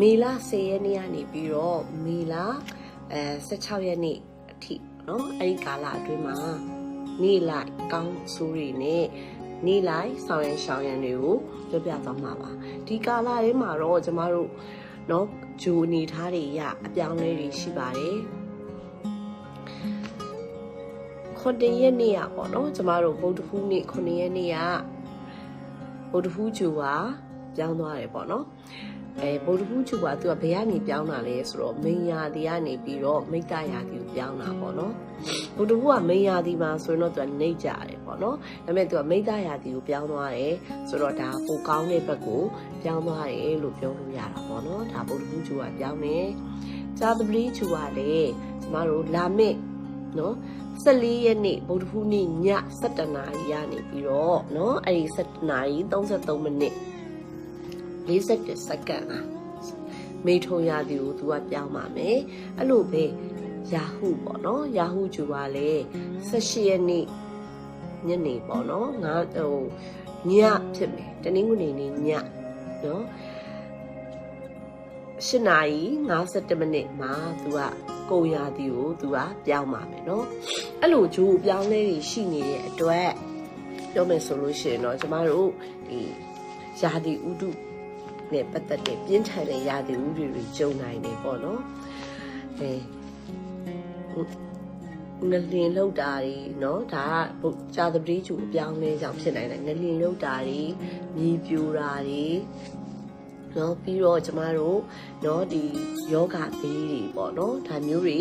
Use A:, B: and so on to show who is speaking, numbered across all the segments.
A: မေလ10ရက်နေ့ကနေပြီးတော့မေလအဲ16ရက်နေ့အထိเนาะအဲ့ဒီကာလအတွင်းမှာနေ့လိုက်ကောင်းဆိုးတွေနဲ့နေ့လိုက်ဆောင်ရန်ရှောင်ရန်တွေကိုပြောပြသွားမှာပါဒီကာလလေးမှာတော့ကျမတို့เนาะဂျိုအနေထားတွေရအပြောင်းလဲတွေရှိပါတယ်ခွန်တရက်နေ့อ่ะပေါ့เนาะကျမတို့ဗုဒ္ဓဟူးနေ့ခွန်ရက်နေ့อ่ะဗုဒ္ဓဟူးဂျိုကပြောင်းသွားတယ်ပေါ့เนาะ အဲဗုဒ္ဓဟူးဂျိုကသူကဘယ်ကနေပြောင်းတာလဲဆိုတော့မိန်ယာတီကနေပြီးတော့မိတ္တယာတီကိုပြောင်းတာပေါ့เนาะဗုဒ္ဓဟူးကမိန်ယာတီမှာဆိုရင်တော့သူကနေကြတယ်ပေါ့เนาะဒါပေမဲ့သူကမိတ္တယာတီကိုပြောင်းသွားတယ်ဆိုတော့ဒါပိုကောင်းတဲ့ဘက်ကိုပြောင်းသွားတယ်လို့ပြောလို့ရတာပေါ့เนาะဒါဗုဒ္ဓဟူးဂျိုကပြောင်းတယ်ဇာတပတိဂျိုကလည်းကျမတို့လာမစ်နော်14ရက်နေ့ဗုဒ္ဓဟူးနေ့ည7:00နာရီရနေပြီးတော့เนาะအဲ့ဒီ7:00နာရီ33မိနစ် 40စက္ကန့်อ่ะမေထုံရသည်ကိုသူကပြောင်းပါမယ်အဲ့လိုပဲယာဟုပေါ့เนาะယာဟုဂျူပါလေ18ရက်နေ့ညနေပေါ့เนาะငါဟိုညဖြစ်မယ်တနင်္ဂနွေနေ့ညเนาะ8နာရီ57မိနစ်မှာသူကကုံရာဒီကိုသူကပြောင်းပါမယ်เนาะအဲ့လိုဂျိုးပြောင်းလဲတွေရှိနေတဲ့အတွက်ပြောမယ်ဆိုလို့ရှိရင်တော့ကျမတို့ဒီယာဒီဥတု နဲ့ပတ်သက်တဲ့ပြင်းထန်တဲ့ယာဒီဥတုတွေကြုံနိုင်တယ်ပေါ့နော်အဲငလင်လောက်တာတွေเนาะဒါကဂျာသပတိကျူအပြောင်းလဲကြောင့်ဖြစ်နိုင်တယ်ငလင်လောက်တာတွေမြေပြိုတာတွေเนาะပြီးတော့ကျမတို့เนาะဒီယောဂဘေးတွေပေါ့เนาะဒါမျိုးတွေ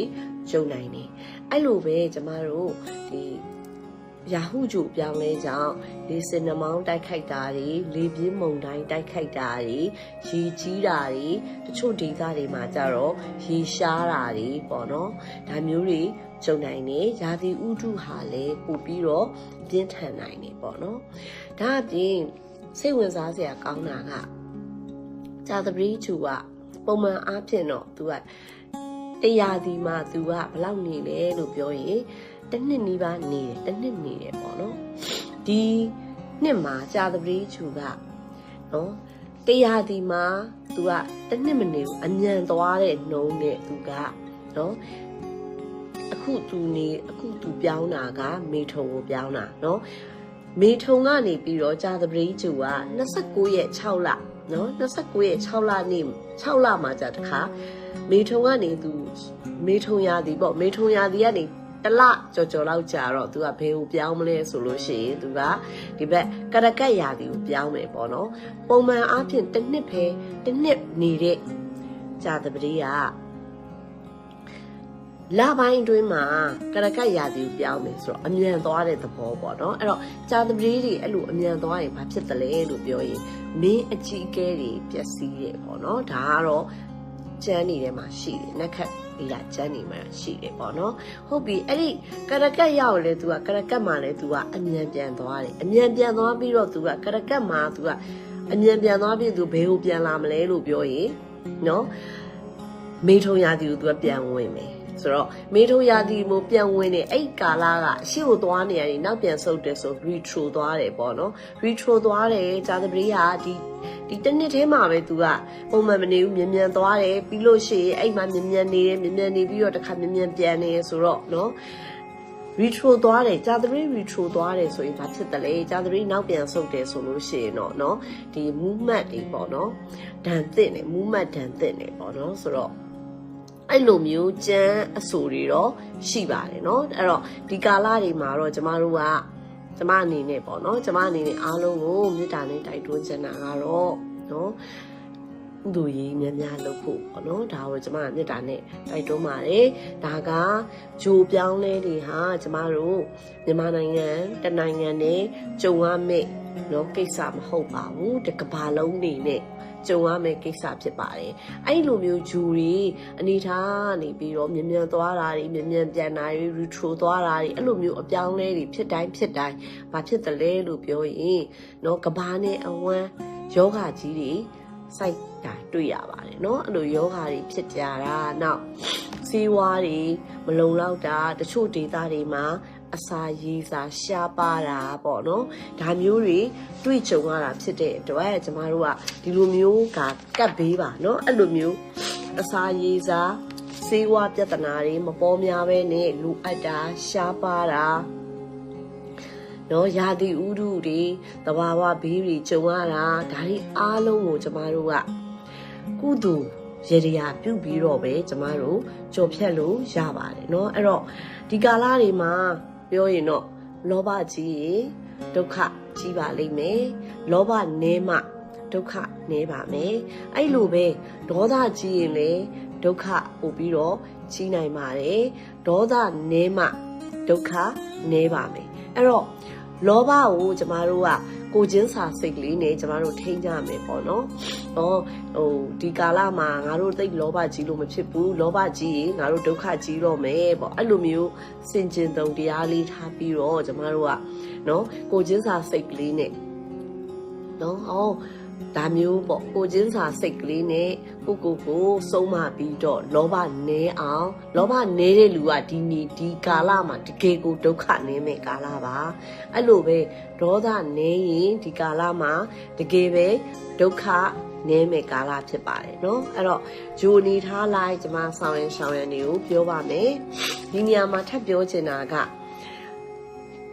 A: ကြုံနိုင်တယ်အဲ့လိုပဲကျမတို့ဒီ ရာဟုကျူအပြောင်းလဲကြောင့်လေစင်နှမောင်းတိုက်ခိုက်တာတွေလေပြင်းမုန်တိုင်းတိုက်ခိုက်တာတွေရေကြီးတာတွေတချို့ဒေသတွေမှာကြတော့ရေရှားတာတွေပေါ့နော်ဒါမျိုးတွေကြုံနိုင်နေရာသီဥတုဟာလည်းပို့ပြီးတော့ပြင်းထန်နိုင်နေပေါ့နော်ဒါအပြင်စိတ်ဝင်စားစရာကောင်းတာကဇာသပတိကျူကပုံမှန်အားဖြင့်တော့သူကတရားဒီမှာသူကဘလောက်နေလဲလို့ပြောရင် တစ်နှစ်နီးပါးနေတယ်တစ်နှစ်နေတယ်ပေါ့နော်ဒီနှစ်မှာကြာသပတေးချူကနော်တရားဒီမှာသူကတစ်နှစ်မနေဘူးအမြန်သွားတဲ့နှုံးနဲ့သူကနော်အခုသူနေအခုသူပြောင်းတာက မေထုံကိုပြောင်းတာနော်မေထုံကနေပြီးတော့ကြာသပတေးချူက29ရက်6လနော်29ရက်6လနေ့6လမှာကြာတခါမေထုံကနေသူမေထုံရာဒီပေါ့မေထုံရာဒီကနေ တလကြော်ကြော်လောက်ကြာတော့သူကဘယ်ကိုပြောင်းမလဲဆိုလို့ရှိရင်သူကဒီဘက်ကရကက်ရာဒီကိုပြောင်းမယ်ပေါ့နော်ပုံမှန်အားဖြင့်တစ်နှစ်ပဲတစ်နှစ်နေတဲ့ကြာတပတိကလပိုင်းအတွင်းမှာကရကက်ရာဒီကိုပြောင်းမယ်ဆိုတော့အမြန်သွားတဲ့သဘောပေါ့နော်အဲ့တော့ကြာတပတိတွေအဲ့လိုအမြန်သွားရင်ဘာဖြစ်တယ်လဲလို့ပြောရင်မင်းအကြီးအကဲတွေပျက်စီးတယ်ပေါ့နော်ဒါကတော့ကျန်းနေထဲမှာရှိတယ်နှက်ခတ် ဒီကကျန်းနေမှာရှိတယ်ပေါ့နော်ဟုတ်ပြီအဲ့ဒီကရကက်ရောက်လဲ तू ကကရကက်မှာလဲ तू ကအမြန်ပြန်သွားတယ်အမြန်ပြန်သွားပြီးတော့ तू ကကရကက်မှာ तू ကအမြန်ပြန်သွားပြီး तू ဘယ်ကိုပြန်လာမလဲလို့ပြောရင်နော်မေထုံရာတီကို तू ကပြန်ဝင်မယ်ဆိုတော့မေထုံရာတီမို့ပြန်ဝင်နေအဲ့ကာလာကအရှိကိုသွားနေရတယ်နောက်ပြန်ဆုတ်တယ်ဆို retro သွားတယ်ပေါ့နော် retro သွားတယ်ဂျာသပရီဟာဒီ ဒီတစ်နှစ်ထဲမှာပဲ तू ကပုံမှန်မနေဘူးမြန်မြန်သွားတယ်ပြီးလို့ရှိရင်အဲ့မှာမြန်မြန်နေတယ်မြန်မြန်နေပြီးတော့တစ်ခါမြန်မြန်ပြန်နေဆိုတော့နော် retro သွားတယ်ဂျာသပရီ retro သွားတယ်ဆိုရင်ဘာဖြစ်တယ်လဲဂျာသပရီနောက်ပြန်ဆုတ်တယ်ဆိုလို့ရှိရင်တော့နော်ဒီ movement တွေပေါ့နော်ဒဏ်သင့်တယ် movement ဒဏ်သင့်တယ်ပေါ့နော်ဆိုတော့အဲ့လိုမျိုးကြမ်းအဆူတွေတော့ရှိပါတယ်เนาะအဲ့တော့ဒီကာလတွေမှာတော့ကျမတို့က ကျမအနေနဲ့ပေါ့နော်ကျမအနေနဲ့အားလုံးကိုမေတ္တာနဲ့တိုက်တွန်းချင်တာကတော့နော်သူကြီးများများလုပ်ဖို့ပေါ့နော်ဒါကိုကျမမေတ္တာနဲ့တိုက်တွန်းပါတယ်ဒါကဂျိုပြောင်းလဲတွေဟာကျမတို့မြန်မာနိုင်ငံတနိုင်ငံနဲ့ဂျုံရမဲ့နော်ကိစ္စမဟုတ်ပါဘူးတကဘာလုံးနေနဲ့ ကြုံရမယ့်ကိစ္စဖြစ်ပါတယ်အဲ့လိုမျိုးဂျူတွေအနေထားနေပြီးတော့မြ мян သွားတာတွေမြ мян ပြန်တာတွေ retro သွားတာတွေအဲ့လိုမျိုးအပြောင်းလဲတွေဖြစ်တိုင်းဖြစ်တိုင်းဘာဖြစ်တယ်လဲလို့ပြောရင်နော်ကဘာနဲ့အဝမ်းယောဂကြီးတွေစိုက်တာတွေ့ရပါတယ်เนาะအဲ့လိုယောဂါတွေဖြစ်ကြတာနောက်စီးဝါးတွေမလုံလောက်တာတချို့ဒေသတွေမှာ အစာရေးစာရှားပါတာပေါ့နော်ဒါမျိုးတွေတွေ့ကြုံရတာဖြစ်တဲ့အတွက်ကျမတို့ကဒီလိုမျိုးကကတ်ဘေးပါနော်အဲ့လိုမျိုးအစာရေးစာစေဝါပြဿနာတွေမပေါ်များပဲနဲ့လူအပ်တာရှားပါတာနော်ရာသီဥတုတွေတဘာဝဘေးတွေကြုံရတာဒါတွေအားလုံးကိုကျမတို့ကကုသိုလ်ရေရရာပြုတ်ပြီးတော့ပဲကျမတို့ကြော်ဖြတ်လို့ရပါတယ်เนาะအဲ့တော့ဒီကာလတွေမှာ ပြောရင်တော့လောဘကြီးရေဒုက္ခကြီးပါလိမ့်မယ်လောဘနည်းမှဒုက္ခနည်းပါမယ်အဲ့လိုပဲဒေါသကြီးရင်လည်းဒုက္ခပို့ပြီးတော့ကြီးနိုင်ပါတယ်ဒေါသနည်းမှဒုက္ခနည်းပါမယ်အဲ့တော့လောဘကိုကျမတို့က ကိုချင်းစာစိတ်ကလေးနဲ့ကျမတို့ထိန်းကြမယ်ပေါ့နော်။ဟောဟိုဒီကာလမှာငါတို့သိလောဘကြီးလို့မဖြစ်ဘူး။လောဘကြီးရင်ငါတို့ဒုက္ခကြီးတော့မယ်ပေါ့။အဲ့လိုမျိုးစင်ကျင်တုံတရားလေးထားပြီးတော့ကျမတို့ကနော်ကိုချင်းစာစိတ်ကလေးနဲ့နော်ဟော ဒါမျိုးပေါ့ကိုချင်းစာစိတ်ကလေးနဲ့ကိုကိုကိုစုံမပြီးတော့လောဘနည်းအောင်လောဘနည်းတဲ့လူကဒီနီဒီကာလမှာတကယ်ကိုဒုက္ခနည်းမဲ့ကာလပါအဲ့လိုပဲဒေါသနည်းရင်ဒီကာလမှာတကယ်ပဲဒုက္ခနည်းမဲ့ကာလဖြစ်ပါတယ်เนาะအဲ့တော့ဂျိုနေထားလိုက်ကျွန်မဆောင်ရင်ဆောင်ရန်တွေကိုပြောပါမယ်ဒီနေရာမှာထပ်ပြောချင်တာက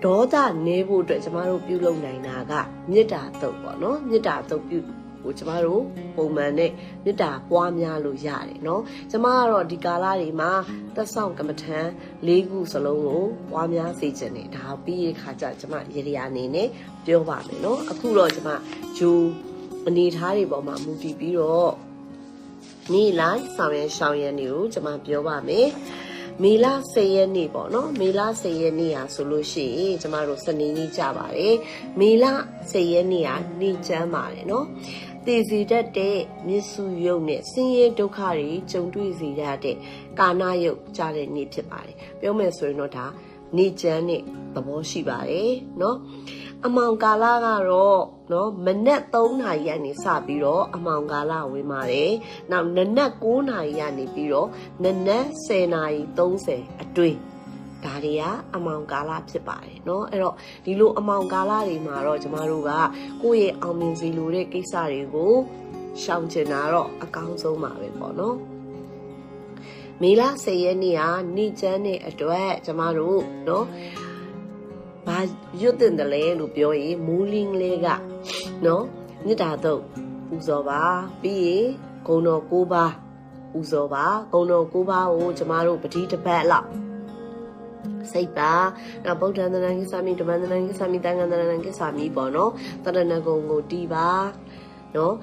A: ဒေါသနည်းဖို့အတွက်ကျမတို့ပြုလုပ်နိုင်တာကမေတ္တာတုတ်ပေါ့နော်မေတ္တာတုတ်ပြုကိုကျမတို့ပုံမှန်နဲ့မေတ္တာပွားများလို့ရတယ်เนาะကျမကတော့ဒီကာလတွေမှာသက်ဆောင်ကမ္မထံ၄ခုစလုံးကိုပွားများစေချင်တယ်ဒါပြီးရခါကျကျမရေရာအနေနဲ့ပြောပါမယ်เนาะအခုတော့ကျမဂျိုအနေထားတွေပေါ်မှာမူတည်ပြီးတော့နေ့လိုက်ဆောင်ရန်ရှောင်ရန်တွေကိုကျမပြောပါမယ် မေလ10ရက်နေ့ပေါ့နော်မေလ10ရက်နေ့ဟာဆိုလို့ရှိရင်ကျမတို့စနေနေ့ကြပါတယ်မေလ10ရက်နေ့ဟာနေ့ချမ်းပါတယ်နော်တည်စီတတ်တဲ့မြစ်စုယုတ်နဲ့ဆင်းရဲဒုက္ခတွေကြုံတွေ့စေရတဲ့ကာနာယုတ်ကြတဲ့နေ့ဖြစ်ပါတယ်ပြောမယ်ဆိုရင်တော့ဒါနေချမ်းနဲ့သဘောရှိပါတယ်เนาะ အမောင်ကာလကတော့เนาะမနက်3နာရီကနေစပြီးတော့အမောင်ကာလဝင်ပါတယ်နောက်နနက်9နာရီကနေပြီးတော့နနက်10နာရီ30အတွင်းဒါတွေကအမောင်ကာလဖြစ်ပါတယ်เนาะအဲ့တော့ဒီလိုအမောင်ကာလတွေမှာတော့ကျမတို့ကကိုယ့်ရဲ့အောင်မြင်စီလိုတဲ့ကိစ္စတွေကိုရှောင်ကျင်တာတော့အကောင်းဆုံးပါပဲပေါ့เนาะမေလ10ရက်နေ့ကနေ့ချမ်းတဲ့အတွက်ကျမတို့เนาะ ဘာရွတ်တင်တယ်လဲလို့ပြောရင်မူလင်းလေးကနော်မြစ်တာတော့ဥဇော်ပါပြီးရင်ဂုံတော်၉ပါးဥဇော်ပါဂုံတော်၉ပါးကိုကျမတို့ပတိတစ်ပတ်လောက်စိတ်ပါနောက်ဗုဒ္ဓန္တရံကိစ္စမိဓမ္မန္တရံကိစ္စမိသံဃန္တရံကိစ္စမိပေါ့နော်တရဏဂုံကိုတီးပါနော်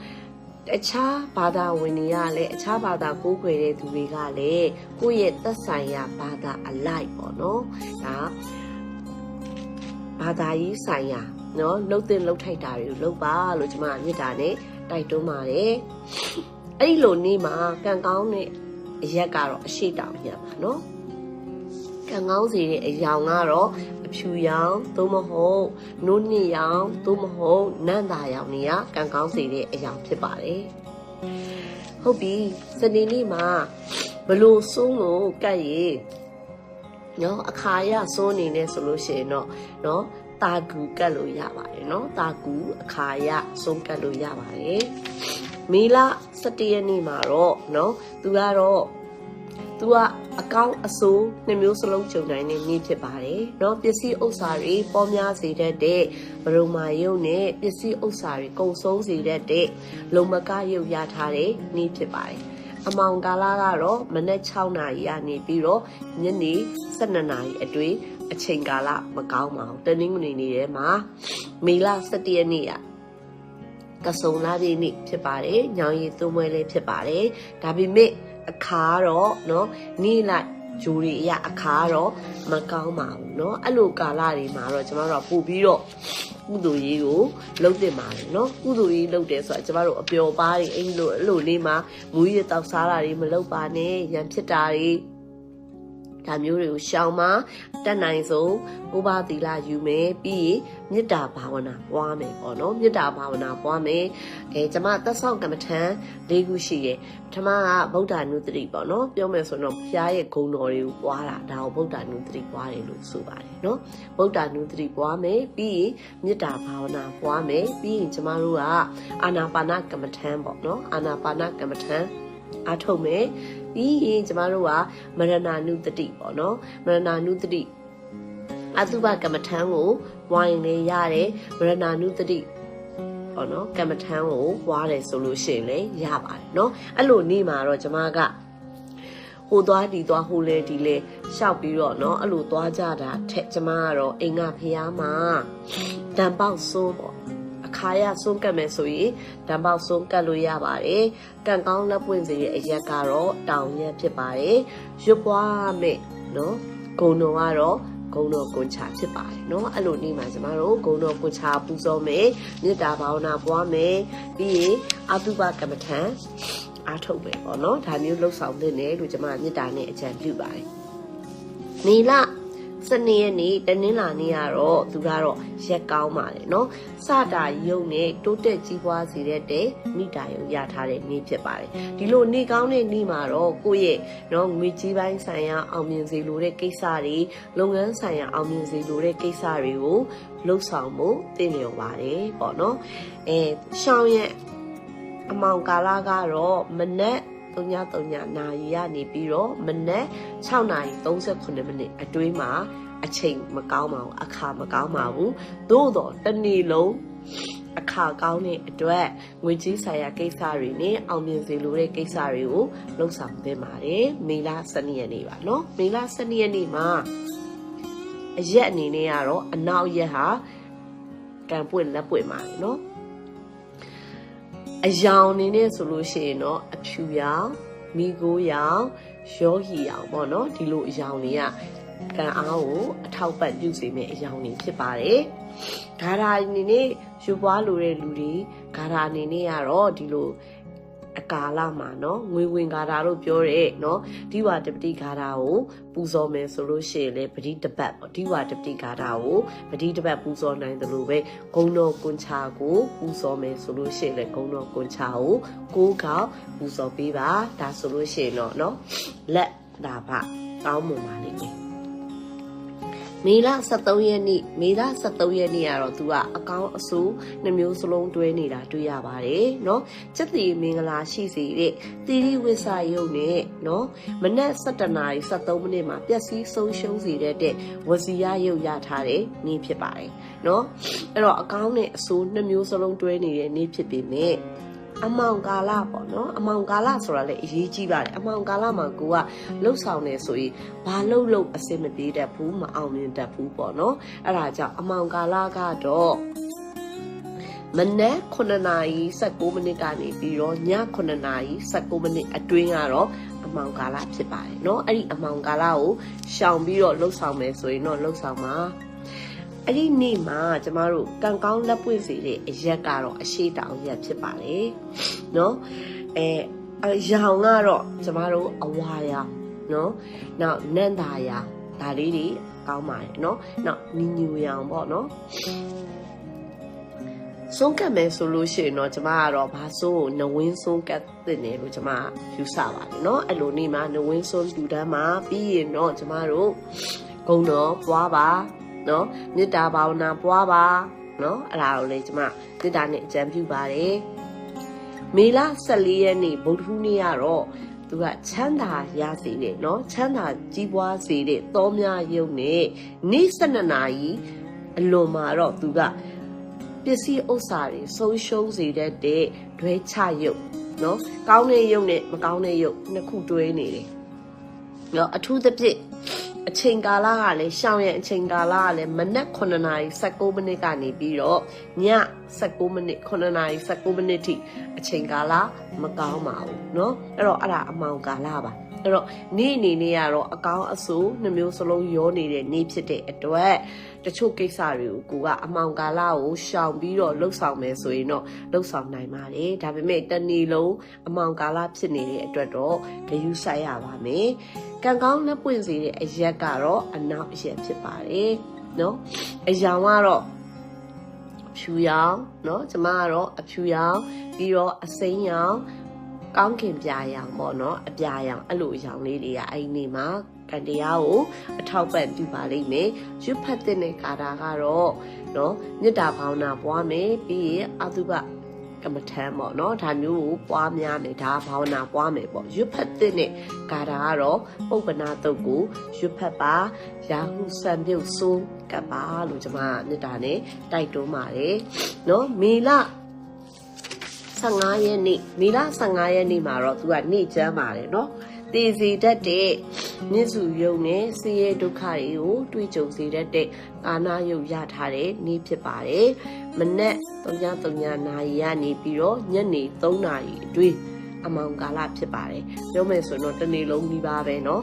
A: အခြားဘာသာဝင်တွေကလည်းအခြားဘာသာကိုးကွယ်တဲ့သူတွေကလည်းကိုယ့်ရဲ့သက်ဆိုင်ရာဘာသာအလိုက်ပေါ့နော်ဒါ ဘာသာရေးဆိုင်ရာနော်လှုပ်တဲ့လှုပ်ထိုက်တာတွေကိုလှုပ်ပါလို့ကျွန်မမြစ်တာနဲ့တိုက်တွန်းပါတယ်အဲ့ဒီလိုနေ့မှာကံကောင်းတဲ့အရက်ကတော့အရှိတောင်ရပါနော်ကံကောင်းစီတဲ့အယောင်ကတော့အဖြူရောင်သို့မဟုတ်နို့ညစ်ရောင်သို့မဟုတ်နန့်တာရောင်တွေကကံကောင်းစီတဲ့အယောင်ဖြစ်ပါတယ်ဟုတ်ပြီစနေနေ့မှာဘလို့စိုးလို့ကတ်ရည်နော်အခါရစိုးနေနေဆိုလို့ရှိရင်တော့နော် တာကူကတ်လို့ရပါတယ်နော်တာကူအခါရဆုံးကတ်လို့ရပါတယ်မေလ17ရက်နေ့မှာတော့နော်သူကတော့သူကအကောင့်အဆိုးနှစ်မျိုးစလုံးကြုံနိုင်တဲ့နေ့ဖြစ်ပါတယ်เนาะပစ္စည်းဥစ္စာတွေပေါ်များစေတတ်တဲ့ဘရုံမာယုတ်နဲ့ပစ္စည်းဥစ္စာတွေကုန်ဆုံးစေတတ်တဲ့လုံမကယုတ်ရထားတဲ့နေ့ဖြစ်ပါတယ်အမောင်ကာလကတော့မနက်6နာရီကနေပြီးတော့ညနေ12နာရီအတွင်း အချိန်ကာလမကောင်းပါဘူးတနင်္ဂနွေနေ့ထဲမှာမေလ17ရက်နေ့ကကဆုံလာပြည့်နေ့ဖြစ်ပါတယ်ညောင်ရည်သွမွဲလေးဖြစ်ပါတယ်ဒါပေမဲ့အခါတော့เนาะနေ့လိုက်ဂျိုတွေအရာအခါတော့မကောင်းပါဘူးเนาะအဲ့လိုကာလတွေမှာတော့ကျမတို့ကပို့ပြီးတော့ကုသိုလ်ရေးကိုလုပ်တင်ပါတယ်เนาะကုသိုလ်ရေးလုပ်တယ်ဆိုတာကျမတို့အပျော်ပါးတွေအဲ့လိုအဲ့လိုလေးမှာမူရည်တောက်စားတာတွေမလုပ်ပါနဲ့ရံဖြစ်တာတွေ ဒါမျိုးတွေကိုရှောင်မှာတက်နိုင်ဆုံးကိုးပါးသီလယူမယ်ပြီးရင်မေတ္တာဘာဝနာပွားမယ်ပေါ့နော်မေတ္တာဘာဝနာပွားမယ်အဲကျမသက်ဆောင်ကမ္မထံ၄ခုရှိရယ်ပထမကဗုဒ္ဓနုတ္တိပေါ့နော်ပြောမယ်ဆိုတော့ဘုရားရဲ့ဂုဏ်တော်တွေကိုပွားတာဒါကိုဗုဒ္ဓနုတ္တိပွားတယ်လို့ဆိုပါတယ်နော်ဗုဒ္ဓနုတ္တိပွားမယ်ပြီးရင်မေတ္တာဘာဝနာပွားမယ်ပြီးရင်ကျမတို့ကအာနာပါနကမ္မထံပေါ့နော်အာနာပါနကမ္မထံအားထုတ်မယ် ပြီးရင်ကျမတို့ကမရဏနုတတိပေါ့နော်မရဏနုတတိအတုပကမ္မထံကိုဝိုင်းလေရတယ်မရဏနုတတိေါ့နော်ကမ္မထမ်းကိုဝါတယ်ဆိုလို့ရှိရင်လည်းရပါတယ်နော်အဲ့လိုနေမှာတော့ကျမကဟိုသွားဒီသွားဟိုလဲဒီလဲရှောက်ပြီးတော့နော်အဲ့လိုသွားကြတာထက်ကျမကတော့အိမ်ကဖះမှာတန်ပေါက်ဆိုးပေါ့ ခါရဆုံးကတ်မယ်ဆိုရင်တန်ပေါက်ဆုံးကတ်လို့ရပါတယ်ကံကောင်းလက်ပွင့်စေတဲ့အရက်ကတော့တောင်ရက်ဖြစ်ပါတယ်ရွတ်ပွားမယ်เนาะဂုံတော်ကတော့ဂုံတော်ကွန်ချာဖြစ်ပါတယ်เนาะအဲ့လိုနေမှာကျမတို့ဂုံတော်ကွန်ချာပူဇော်မယ်မေတ္တာဘာဝနာပွားမယ်ပြီးရင်အတုပကမ္မထံအားထုတ်မယ်ပေါ့နော်ဒါမျိုးလှုပ်ဆောင်တဲ့နယ်လို့ကျမမေတ္တာနဲ့အကြံပြုပါတယ်နေလ စနေရက်နေ့တနင်္လာနေ့ကတော့သူကတော့ရက်ကောင်းပါတယ်နော်စတာယုံနဲ့တိုးတက်ကြီးပွားစေတဲ့တဲ့မိတာယုံရထားတဲ့နေ့ဖြစ်ပါတယ်ဒီလိုနေ့ကောင်းတဲ့နေ့မှာတော့ကိုယ့်ရဲ့နော်ငွေကြီးပိုင်းဆိုင်ရာအောင်မြင်စေလိုတဲ့ကိစ္စတွေလုပ်ငန်းဆိုင်ရာအောင်မြင်စေလိုတဲ့ကိစ္စတွေကိုလှုပ်ဆောင်မှုတင့်လျော်ပါတယ်ပေါ့နော်အဲရှောင်းရဲ့အမောင်ကာလကတော့မနက် 3:3နာရီကနေပြီးတော့မနက်6နာရီ38မိနစ်အတွင်းမှာအချိန်မကောင်းပါဘူးအခါမကောင်းပါဘူးသို့တော့တစ်နေ့လုံးအခါကောင်းတဲ့အတွက်ငွေကြီးဆိုင်ရာကိစ္စတွေနဲ့အောင်မြင်စေလိုတဲ့ကိစ္စတွေကိုလှုပ်ဆောင်သင့်ပါတယ်မေလ12ရက်နေ့ပါเนาะမေလ12ရက်နေ့မှာအရက်အနေနဲ့ကတော့အနောက်ရက်ဟာကံပွင့်လက်ပွင့်ပါတယ်เนาะ အယောင်အနေနဲ့ဆိုလို့ရှိရင်တော့အဖြူရောင်မိကိုရောင်ရောဟီရောင်ပေါ့နော်ဒီလိုအယောင်တွေကကံအားကိုအထောက်ပံ့ပြုစေမယ့်အယောင်တွေဖြစ်ပါတယ်ဂါရာအနေနဲ့ယူပွားလိုတဲ့လူတွေဂါရာအနေနဲ့ကတော့ဒီလို အကာလမှာเนาะငွေဝင်ဂါရာလို့ပြောတဲ့เนาะဒီဝတပတိဂါရာကိုပူဇော်မယ်ဆိုလို့ရှိရင်လေပတိတပတ်ပေါ့ဒီဝတပတိဂါရာကိုပတိတပတ်ပူဇော်နိုင်တယ်လို့ပဲဂုံတော်ကွန်ချာကိုပူဇော်မယ်ဆိုလို့ရှိရင်လေဂုံတော်ကွန်ချာကိုကိုးကောက်ပူဇော်ပေးပါဒါဆိုလို့ရှိရင်တော့เนาะလက်ဒါဖကောင်းမွန်ပါလိမ့်မယ် မေလ73ရက်နေ့မေလ73ရက်နေ့ကတော့သူကအကောင်းအဆိုးနှမျိုးစလုံးတွဲနေတာတွေ့ရပါတယ်เนาะစက်တီမင်္ဂလာရှိစေတဲ့သီရိဝိဆာယုတ်နဲ့เนาะမနက်7:73မိနစ်မှာပျက်စီးဆုံးရှုံးစေတဲ့ဝစီရယုတ်ရထားတဲ့နေ့ဖြစ်ပါတယ်เนาะအဲ့တော့အကောင်းနဲ့အဆိုးနှမျိုးစလုံးတွဲနေတဲ့နေ့ဖြစ်ပေမဲ့ အမောင်ကာလပေါ့နော်အမောင်ကာလဆိုတာလည်းအရေးကြီးပါတယ်အမောင်ကာလမှာကိုကလှုပ်ဆောင်နေဆိုရင်ဘာလှုပ်လှုပ်အဆင်မပြေတတ်ဘူးမအောင်မြင်တတ်ဘူးပေါ့နော်အဲ့ဒါကြောင့်အမောင်ကာလကတော့မနက်9နာရီ19မိနစ်ကနေပြီးတော့ည9နာရီ19မိနစ်အတွင်းကတော့အမောင်ကာလဖြစ်ပါတယ်เนาะအဲ့ဒီအမောင်ကာလကိုရှောင်ပြီးတော့လှုပ်ဆောင်မယ်ဆိုရင်တော့လှုပ်ဆောင်ပါ အဲ့ဒီနေ့မှာကျမတို့ကံကောင်းလက်ပွင့်စေတဲ့အရက်ကတော့အရှိတောင်ရက်ဖြစ်ပါတယ်เนาะအဲအရောင်ကတော့ကျမတို့အဝါရောင်เนาะနောက်နန္တာရောင်ဒါလေးတွေကောင်းပါတယ်เนาะနောက်နီညူရောင်ပေါ့เนาะဆုံးကတ်မယ်ဆိုလို့ရှိရင်တော့ကျမကတော့ဘာဆိုးနဝင်းဆုံးကတ်တဲ့နေလို့ကျမယူဆပါတယ်เนาะအဲ့လိုနေမှာနဝင်းဆုံးလူတန်းမှာပြီးရင်တော့ကျမတို့ဂုံတော်ပွားပါ เนาะမေတ္တာဘာဝနာပွားပါเนาะအဲ့ဒါကိုလေကျမမေတ္တာနဲ့အကြံပြုပါတယ်မေလ14ရက်နေ့ဗုဒ္ဓဟူးနေ့ကတော့သူကချမ်းသာရစေတဲ့เนาะချမ်းသာကြီးပွားစေတဲ့သောများယုံနဲ့နေ့12နာရီအလွန်မှာတော့သူကပစ္စည်းဥစ္စာတွေဆုံးရှုံးစေတတ်တဲ့ဒွဲချရုပ်เนาะကောင်းတဲ့ရုပ်နဲ့မကောင်းတဲ့ရုပ်နှစ်ခုတွဲနေတယ်เนาะအထူးသဖြင့် အချိန်ကာလကလည်းရှောင်းရဲ့အချိန်ကာလကလည်းမနက်9နာရီ19မိနစ်ကနေပြီးတော့ည19မိနစ်9နာရီ19မိနစ်ထိအချိန်ကာလမကောင်းပါဘူးเนาะအဲ့တော့အဲ့ဒါအမောင်ကာလပါ အဲ့ အဲ့တော့နေ့အနေနဲ့ကတော့အကောင်းအဆိုးနှမျိုးစလုံးရောနေတဲ့နေ့ဖြစ်တဲ့အတွက်တချို့ကိစ္စတွေကိုကိုကအမောင်ကာလကိုရှောင်ပြီးတော့လှုပ်ဆောင်မယ်ဆိုရင်တော့လှုပ်ဆောင်နိုင်ပါတယ်ဒါပေမဲ့တနေ့လုံးအမောင်ကာလဖြစ်နေတဲ့အတွက်တော့ဂရုစိုက်ရပါမယ်ကံကောင်းလက်ပွင့်စေတဲ့အရက်ကတော့အနောက်အရက်ဖြစ်ပါတယ်နော်အယောင်ကတော့ဖြူရောင်เนาะကျမကတော့အဖြူရောင်ပြီးတော့အစိမ်းရောင် ကောင်းခင်ပြာရောင်ပေါ့နော်အပြာရောင်အဲ့လိုရောင်လေးတွေကအဲ့ဒီနေ့မှာကန်တရားကိုအထောက်ပံ့ပြုပါလိမ့်မယ်ရွတ်ဖတ်တဲ့ကာတာကတော့နော်မေတ္တာဘာဝနာပွားမယ်ပြီးရင်အသုဘကမ္မထံပေါ့နော်ဒါမျိုးကိုပွားများမယ်ဒါဘာဝနာပွားမယ်ပေါ့ရွတ်ဖတ်တဲ့နဲ့ကာတာကတော့ပုပ္ပနာတုတ်ကိုရွတ်ဖတ်ပါရာဟုစံပြုတ်ဆိုးကပ်ပါလို့ကျွန်မမေတ္တာနဲ့တိုက်တွန်းပါတယ်နော်မေလ 15ရက်နေ့မေလ15ရက်နေ့မှာတော့သူကနေ့ကျမ်းပါတယ်เนาะတည်စီတတ်တဲ့မြင့်စုယုံနဲ့ဆင်းရဲဒုက္ခတွေကိုတွေးကြုံစေတတ်တဲ့ကာနာယုတ်ရထားတဲ့နေ့ဖြစ်ပါတယ်မနက်3:00နာရီကနေပြီးတော့ညနေ3နာရီအတွင်းအမောင်ကာလဖြစ်ပါတယ်ပြောမယ်ဆိုတော့တစ်နေ့လုံးဒီပါပဲเนาะ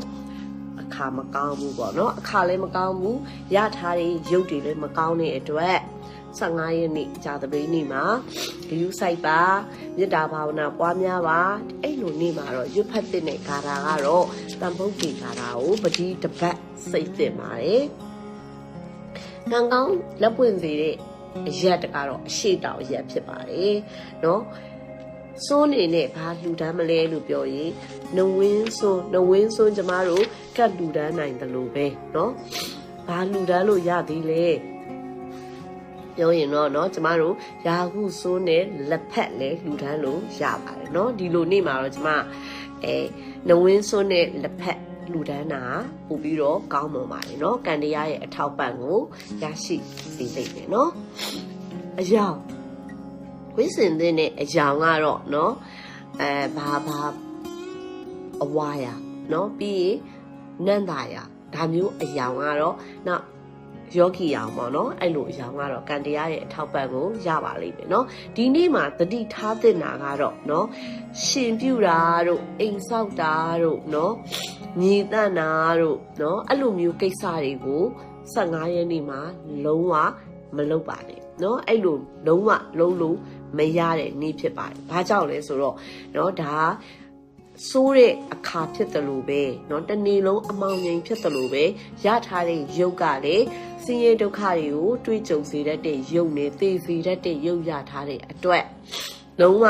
A: အခါမကောင်းဘူးပေါ့เนาะအခါလည်းမကောင်းဘူးရထားတဲ့ရုပ်တွေလည်းမကောင်းတဲ့အတွက် 15ရက်နေ့ကြာသပတေးနေ့မှာဂရုစိုက်ပါမေတ္တာဘာဝနာပွားများပါအဲ့လိုနေ့မှာတော့ရွတ်ဖတ်တဲ့ဂါထာကတော့တန်ဖို့ကေဂါထာကိုပတိတပတ်စိတ်တင်ပါတယ်။ကံကောင်းလက်ပွင့်စေတဲ့အရက်တကတော့အရှိတောင်ရက်ဖြစ်ပါတယ်နော်။စိုးနေနဲ့ဘာလူတန်းမလဲလို့ပြောရင်နဝင်းစိုးနဝင်းစိုးကျမတို့ကတ်လူတန်းနိုင်တယ်လို့ပဲနော်။ဘာလူတန်းလို့ရသေးလဲ။ ပြောရင်တော့เนาะကျမတို့ယာဟုဆိုးနဲ့လက်ဖက်လဲလှူဒန်းလို့ရပါတယ်เนาะဒီလိုနေ့မှာတော့ကျမအဲနဝင်းဆိုးနဲ့လက်ဖက်လူဒန်းတာပို့ပြီးတော့ကောင်းမွန်ပါတယ်เนาะကံတရားရဲ့အထောက်ပံ့ကိုရရှိစေလိမ့်မယ်เนาะအယောင်ဝိစင်တဲ့အယောင်ကတော့เนาะအဲဘာဘာအဝါရเนาะပြီးရင်နန္တာရဒါမျိုးအယောင်ကတော့နောက် ယောဂီအောင်ပေါ့နော်အဲ့လိုအရောင်ကတော့ကံတရားရဲ့အထောက်ပံ့ကိုရပါလိမ့်မယ်နော်ဒီနေ့မှာတတိထားတင်တာကတော့နော်ရှင်ပြူတာတို့အိမ်ဆောက်တာတို့နော်မြေတန့်တာတို့နော်အဲ့လိုမျိုးကိစ္စတွေကို15ရက်နေ့မှာလုံးဝမလုပ်ပါနဲ့เนาะအဲ့လိုလုံးဝလုံးလုံးမရတဲ့နေ့ဖြစ်ပါတယ်။ဘာကြောင့်လဲဆိုတော့เนาะဒါ ဆိုးတဲ့အခါဖြစ်တယ်လို့ပဲเนาะတနေ့လုံးအမောင်ငိမ်ဖြစ်တယ်လို့ပဲရထားတဲ့ရုပ်ကလည်းဆင်းရဲဒုက္ခတွေကိုတွေးကြုံစေတတ်တဲ့ရုပ်နဲ့သိစေတတ်တဲ့ရုပ်ရထားတဲ့အတွက်လုံးဝ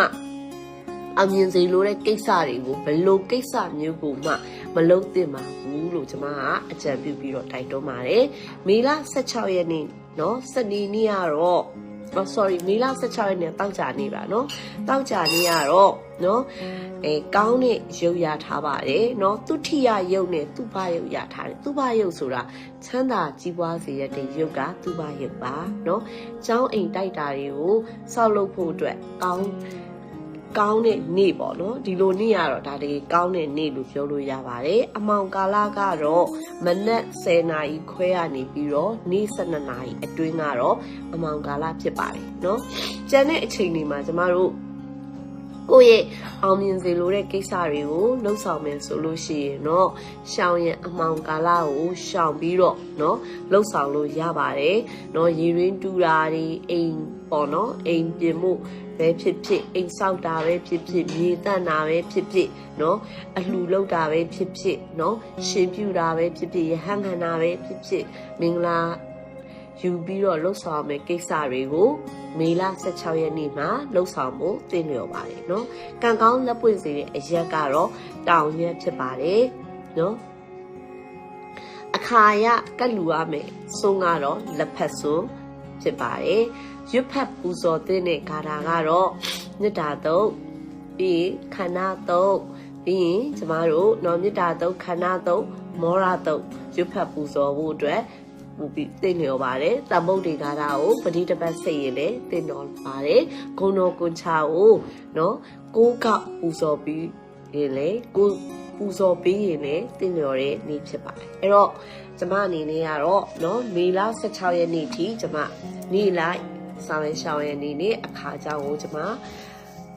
A: အမြင်စီလိုတဲ့ကိစ္စတွေကိုဘလို့ကိစ္စမျိုးကိုမှမလုံးသင့်ပါဘူးလို့ကျွန်မကအကြံပြုပြီးတော့တိုက်တွန်းပါတယ်မေလ16ရက်နေ့เนาะစနေနေ့ကတော့ oh sorry မေလ16ရက်နေ့တောက်ကြနေပါเนาะတောက်ကြနေရတော့ နော်အဲကောင်းတဲ့ရုပ်ရထားပါတယ်နော်သူထိယရုပ်နဲ့သူဘရုပ်ရထားတယ်သူဘရုပ်ဆိုတာချမ်းသာကြီးပွားစေရတဲ့ရုပ်ကသူဘရုပ်ပါနော်ကျောင်းအိမ်တိုက်တာတွေကိုဆောက်လုပ်ဖို့အတွက်ကောင်းကောင်းတဲ့နေ့ပေါ့နော်ဒီလိုနေ့ကတော့ဒါတွေကောင်းတဲ့နေ့လို့ပြောလို့ရပါတယ်အမောင်ကာလကတော့မနက်10နာရီခွဲကနေပြီးတော့နေ့12နာရီအတွင်းကတော့အမောင်ကာလဖြစ်ပါတယ်နော်ကြံတဲ့အချိန်တွေမှာကျမတို့ ကိုယ့်ရဲ့အောင်မြင်စေလိုတဲ့ကိစ္စတွေကိုလှုပ်ဆောင်မယ်ဆိုလို့ရှိရင်တော့ရှောင်ရင်အမောင်ကာလကိုရှောင်ပြီးတော့เนาะလှုပ်ဆောင်လို့ရပါတယ်เนาะရေရင်းတူတာတွေအိမ်ပေါ့เนาะအိမ်ပြင်မှုပဲဖြစ်ဖြစ်အိမ်ဆောက်တာပဲဖြစ်ဖြစ်မြေတန့်တာပဲဖြစ်ဖြစ်เนาะအလှလောက်တာပဲဖြစ်ဖြစ်เนาะရှင်ပြူတာပဲဖြစ်ဖြစ်ရဟန်းခံတာပဲဖြစ်ဖြစ်မင်္ဂလာ ယူပြီးတော့လှုပ်ဆောင်မယ်ကိစ္စတွေကိုမေလ16ရက်နေ့မှာလှုပ်ဆောင်ဖို့တင်လျော်ပါတယ်เนาะကံကောင်းလက်ပွင့်စေတဲ့အရက်ကတော့တောင်ရက်ဖြစ်ပါတယ်เนาะအခါရကတ်လူရမယ်ဆုံးကတော့လက်ဖက်စွန်းဖြစ်ပါတယ်ရွတ်ဖတ်ပူဇော်တဲ့ဂါထာကတော့မေတ္တာတုတ်ပြီးရင်ခန္ဓာတုတ်ပြီးရင်ကျမတို့နော်မေတ္တာတုတ်ခန္ဓာတုတ်မောရတုတ်ရွတ်ဖတ်ပူဇော်ဖို့အတွက်ပူပြီး သိနေရပါတယ်တမုတ်တွေကားတာကိုပဋိတပတ်စိတ်ရင်လည်းသိတော်ပါတယ်ဂုံတော်ကွန်ချာကိုနော်ကိုးကပူဇော်ပြီးရင်လည်းကိုပူဇော်ပေးရင်လည်းသိလျော်တဲ့နေ့ဖြစ်ပါတယ်အဲ့တော့ကျမအနေနဲ့ကတော့နော်မေလ16ရက်နေ့ထိကျမနေ့လိုက်ဆောင်ရရှောင်းရနေနေအခါကြောင့်ကိုကျမ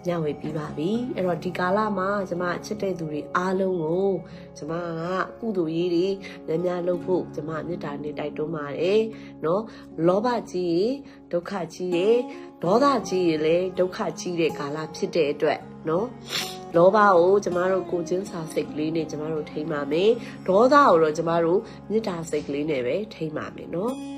A: ညဝေပြီးပါပြီအဲ့တော့ဒီကာလမှာကျမချစ်တဲ့သူတွေအားလုံးကိုကျမကကုသိုလ်ရေးတွေများများလုပ်ဖို့ကျမမေတ္တာနဲ့တိုက်တွန်းပါတယ်နော်လောဘကြီးရေဒုက္ခကြီးရေဒေါသကြီးရေလည်းဒုက္ခကြီးတဲ့ကာလဖြစ်တဲ့အတွက်နော်လောဘကိုကျမတို့ကိုချင်းစာစိတ်ကလေးနဲ့ကျမတို့ထိမ့်ပါမယ်ဒေါသကိုတော့ကျမတို့မေတ္တာစိတ်ကလေးနဲ့ပဲထိမ့်ပါမယ်နော်အဲ့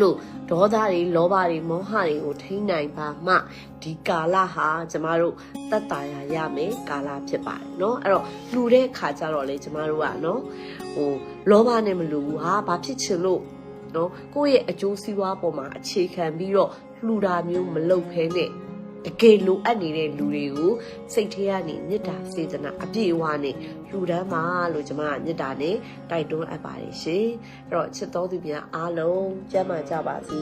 A: လိုဒေါသတွေလောဘတွေမောဟတွေကိုထိန်းနိုင်ပါမှဒီကာလဟာကျမတို့တတ်တာရရမယ်ကာလဖြစ်ပါတယ်เนาะအဲ့တော့လှူတဲ့ခါကျတော့လေကျမတို့ကเนาะဟိုလောဘနဲ့မလှူဘူးဟာဘာဖြစ်ချင်လို့เนาะကိုယ့်ရဲ့အကျိုးစီးပွားပေါ်မှာအခြေခံပြီးတော့လှူတာမျိုးမလုပ်ဖဲနဲ့ တကယ်လိုအပ်နေတဲ့လူတွေကိုစိတ်ထဲကနေမေတ္တာစေတနာအပြည့်အဝနဲ့လှူဒန်းပါလို့ကျွန်မကမေတ္တာနဲ့တိုက်တွန်းအပ်ပါတယ်ရှင်အဲ့တော့ချစ်တော်သူများအားလုံးကျမ်းမာကြပါစေ